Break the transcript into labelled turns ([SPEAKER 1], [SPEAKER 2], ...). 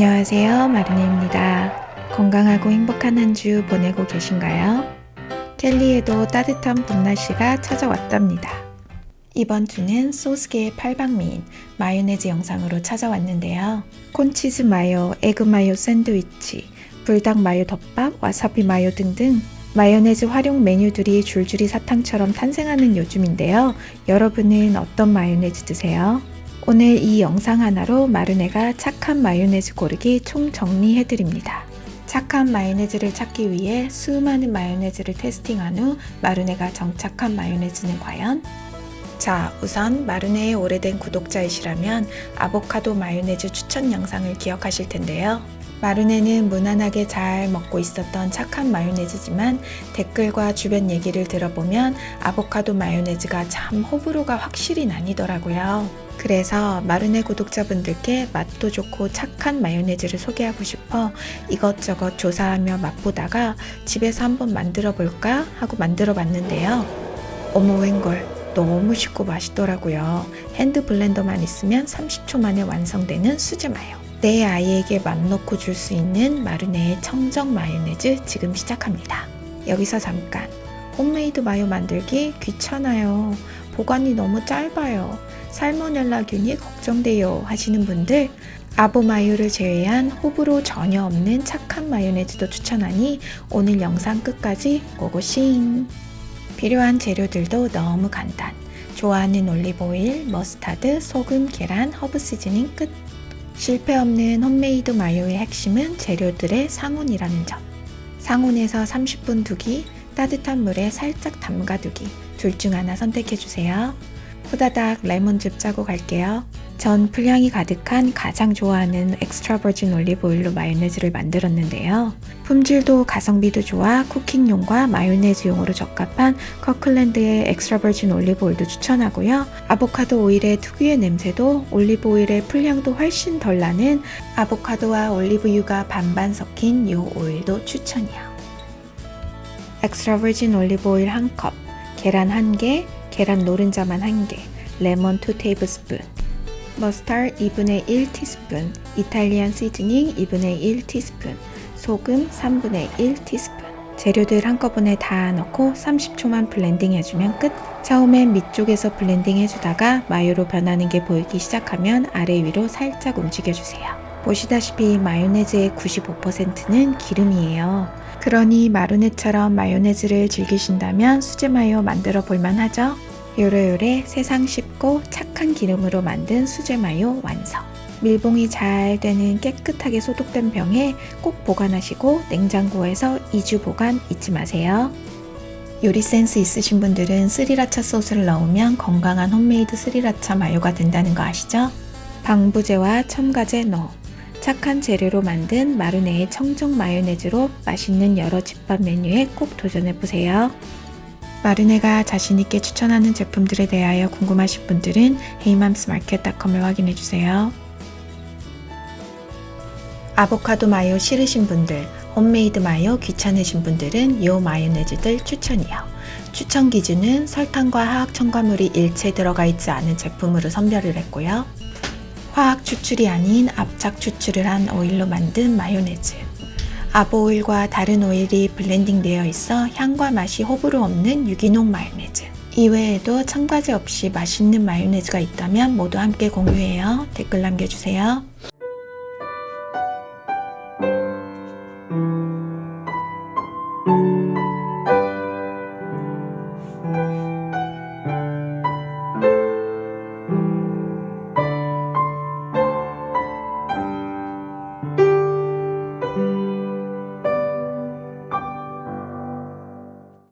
[SPEAKER 1] 안녕하세요. 마르네입니다. 건강하고 행복한 한 주 보내고 계신가요? 켈리에도 따뜻한 봄날씨가 찾아왔답니다. 이번 주는 소스계의 팔방미인 마요네즈 영상으로 찾아왔는데요. 콘치즈 마요, 에그 마요 샌드위치, 불닭 마요 덮밥, 와사비 마요 등등 마요네즈 활용 메뉴들이 줄줄이 사탕처럼 탄생하는 요즘인데요. 여러분은 어떤 마요네즈 드세요? 오늘 이 영상 하나로 마르네가 착한 마요네즈 고르기 총 정리해드립니다. 착한 마요네즈를 찾기 위해 수많은 마요네즈를 테스팅한 후 마르네가 정착한 마요네즈는 과연? 자, 우선 마르네의 오래된 구독자이시라면 아보카도 마요네즈 추천 영상을 기억하실 텐데요. 마르네는 무난하게 잘 먹고 있었던 착한 마요네즈지만 댓글과 주변 얘기를 들어보면 아보카도 마요네즈가 참 호불호가 확실히 나뉘더라고요. 그래서 마르네 구독자분들께 맛도 좋고 착한 마요네즈를 소개하고 싶어 이것저것 조사하며 맛보다가 집에서 한번 만들어 볼까 하고 만들어 봤는데요. 어머 웬걸 너무 쉽고 맛있더라고요. 핸드 블렌더만 있으면 30초 만에 완성되는 수제 마요. 내 아이에게 맘 놓고 줄 수 있는 마르네의 청정 마요네즈 지금 시작합니다. 여기서 잠깐. 홈메이드 마요 만들기 귀찮아요. 보관이 너무 짧아요. 살모넬라균이 걱정돼요 하시는 분들 아보마요를 제외한 호불호 전혀 없는 착한 마요네즈도 추천하니 오늘 영상 끝까지 고고싱 필요한 재료들도 너무 간단 좋아하는 올리브오일, 머스타드, 소금, 계란, 허브 시즈닝 끝 실패 없는 홈메이드 마요의 핵심은 재료들의 상온이라는 점 상온에서 30분 두기 따뜻한 물에 살짝 담가두기 둘 중 하나 선택해 주세요. 후다닥 레몬즙 짜고 갈게요. 전 풀향이 가득한 가장 좋아하는 엑스트라 버진 올리브 오일로 마요네즈를 만들었는데요. 품질도 가성비도 좋아 쿠킹용과 마요네즈용으로 적합한 커클랜드의 엑스트라 버진 올리브 오일도 추천하고요. 아보카도 오일의 특유의 냄새도 올리브 오일의 풀향도 훨씬 덜 나는 아보카도와 올리브유가 반반 섞인 이 오일도 추천이요. 엑스트라 버진 올리브 오일 1컵, 계란 1개, 계란 노른자만 1개, 레몬 2 테이블스푼, 머스타드 2분의 1 티스푼, 이탈리안 시즈닝 2분의 1 티스푼, 소금 3분의 1 티스푼. 재료들 한꺼번에 다 넣고 30초만 블렌딩 해주면 끝. 처음엔 밑쪽에서 블렌딩 해주다가 마요로 변하는 게 보이기 시작하면 아래 위로 살짝 움직여주세요. 보시다시피 마요네즈의 95%는 기름이에요. 그러니 마르네처럼 마요네즈를 즐기신다면 수제 마요 만들어 볼만 하죠? 요래요래 세상 쉽고 착한 기름으로 만든 수제 마요 완성. 밀봉이 잘 되는 깨끗하게 소독된 병에 꼭 보관하시고 냉장고에서 2주 보관 잊지 마세요. 요리 센스 있으신 분들은 스리라차 소스를 넣으면 건강한 홈메이드 스리라차 마요가 된다는 거 아시죠? 방부제와 첨가제 넣 착한 재료로 만든 마르네의 청정 마요네즈로 맛있는 여러 집밥 메뉴에 꼭 도전해 보세요. 마르네가 자신있게 추천하는 제품들에 대하여 궁금하신 분들은 헤이맘스마켓닷컴을 확인해주세요. 아보카도 마요 싫으신 분들, 홈메이드 마요 귀찮으신 분들은 요 마요네즈들 추천이요. 추천 기준은 설탕과 화학 첨가물이 일체 들어가 있지 않은 제품으로 선별을 했고요. 화학 추출이 아닌 압착 추출을 한 오일로 만든 마요네즈. 아보 오일과 다른 오일이 블렌딩 되어 있어 향과 맛이 호불호 없는 유기농 마요네즈. 이외에도 첨가제 없이 맛있는 마요네즈가 있다면 모두 함께 공유해요. 댓글 남겨주세요.